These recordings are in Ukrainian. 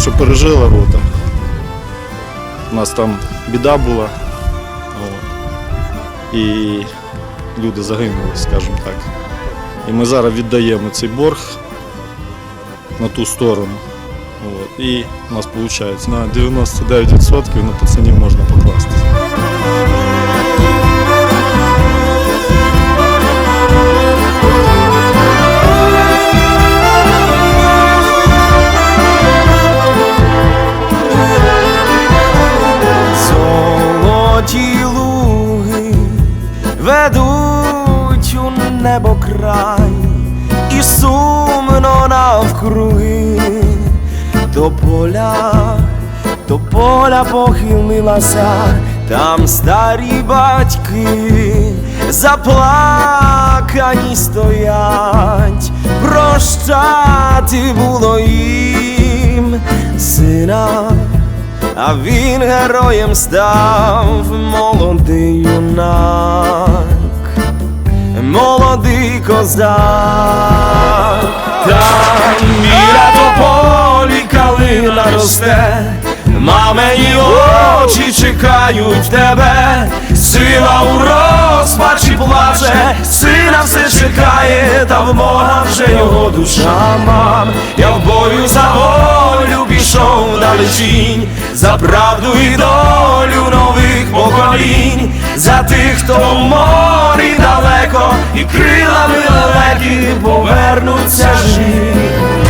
що пережила рота. У нас там біда була. І люди загинули, скажімо так. І ми зараз віддаємо цей борг на ту сторону. І у нас виходить на 99% на пацанів можна покласти. До поля, до поля похилилася, там старі батьки заплакані стоять, прощати було їм сина. А він героєм став молодий юнак, молодий козак, там тополі калина росте, мамині очі чекають тебе, сила у розпачі плаче, сина все чекає, та в Бога вже його душа. Мам. Я в бою за волю пішов далечінь, за правду і долю нових поколінь, за тих, хто в морі далеко, і крилами лелеки повернуться живі.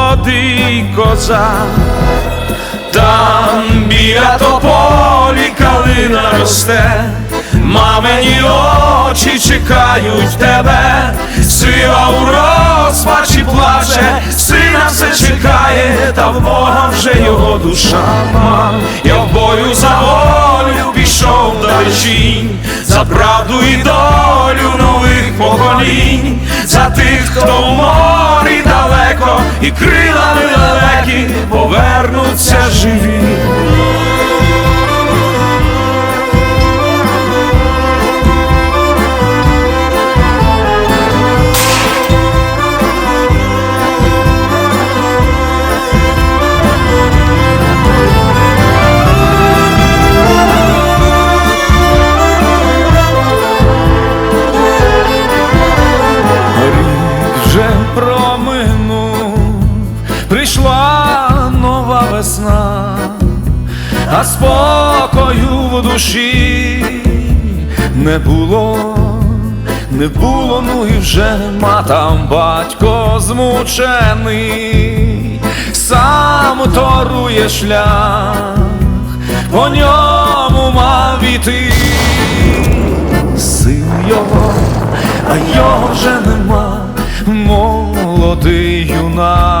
козак, там біля тополі калина росте, мамині очі чекають тебе, сила у розпачі плаче, сина все чекає, та в Бога вже його душа мам. Я в бою за волю пішов далечінь, за правду і долю нових поколінь, за тих, хто в морі далеко, і крилами далекі повернуться живі. А спокою в душі не було, не було, ну і вже нема там батько змучений, сам торує шлях, по ньому мав іти. Син його, а його вже нема, молодий юнак,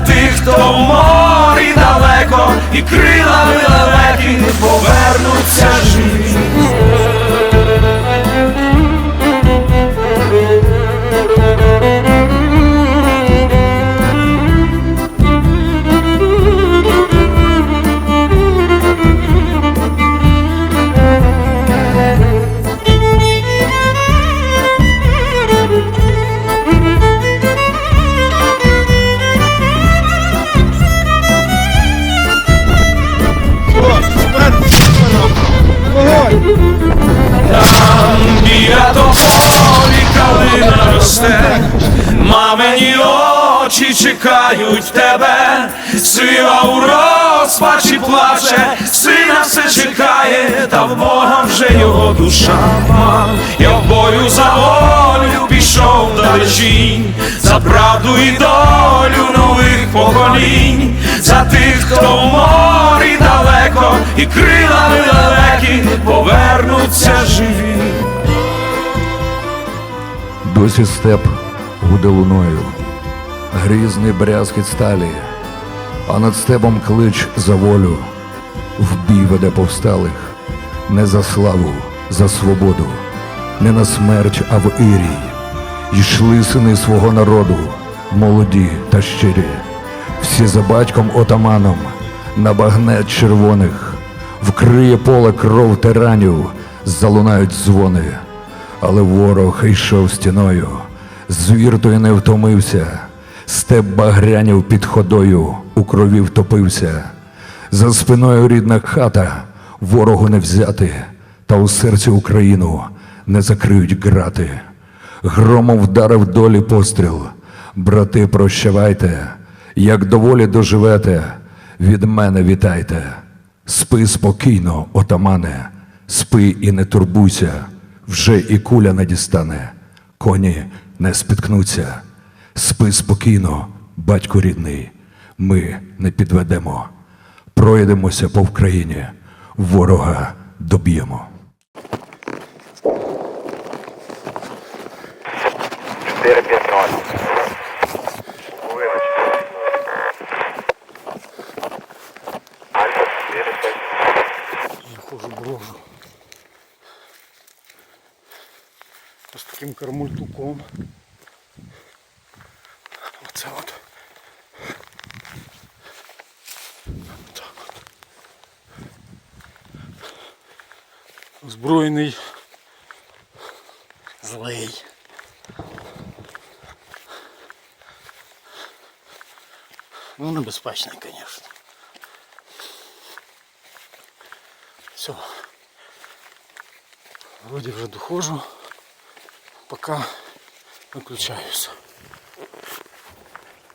тих, хто в морі далеко, і крилами лелеки повернуться живі. Чекають тебе, сила у розпачі плаче, сина все чекає, та в Бога вже його душа. Я в бою за волю пішов далечінь, за правду і долю нових поколінь, за тих, хто в морі далеко, і крилами далекі повернуться живі. Досі степ гуде луною, грізний брязкіт сталі, а над степом клич за волю, в бій веде повсталих, не за славу, за свободу, не на смерть, а в ірій. Йшли сини свого народу, молоді та щирі, всі за батьком отаманом, на багнет червоних, вкриє поле кров тиранів, залунають дзвони. Але ворог йшов стіною, звір той не втомився, степ багрянів під ходою, у крові втопився. За спиною рідна хата, ворогу не взяти, та у серці Україну не закриють грати. Громом вдарив долі постріл. Брати, прощавайте, як доволі доживете, від мене вітайте. Спи спокійно, отамане, спи і не турбуйся, вже і куля не дістане, коні не спіткнуться. Спи спокійно, батько рідний, ми не підведемо. Пройдемося по Вкраїні, ворога доб'ємо. Чотири п'ять ноль. Озброєний. Злий. Ну, небезпечний, звісно. Все. Вроде вже доходжу. Пока виключаюся.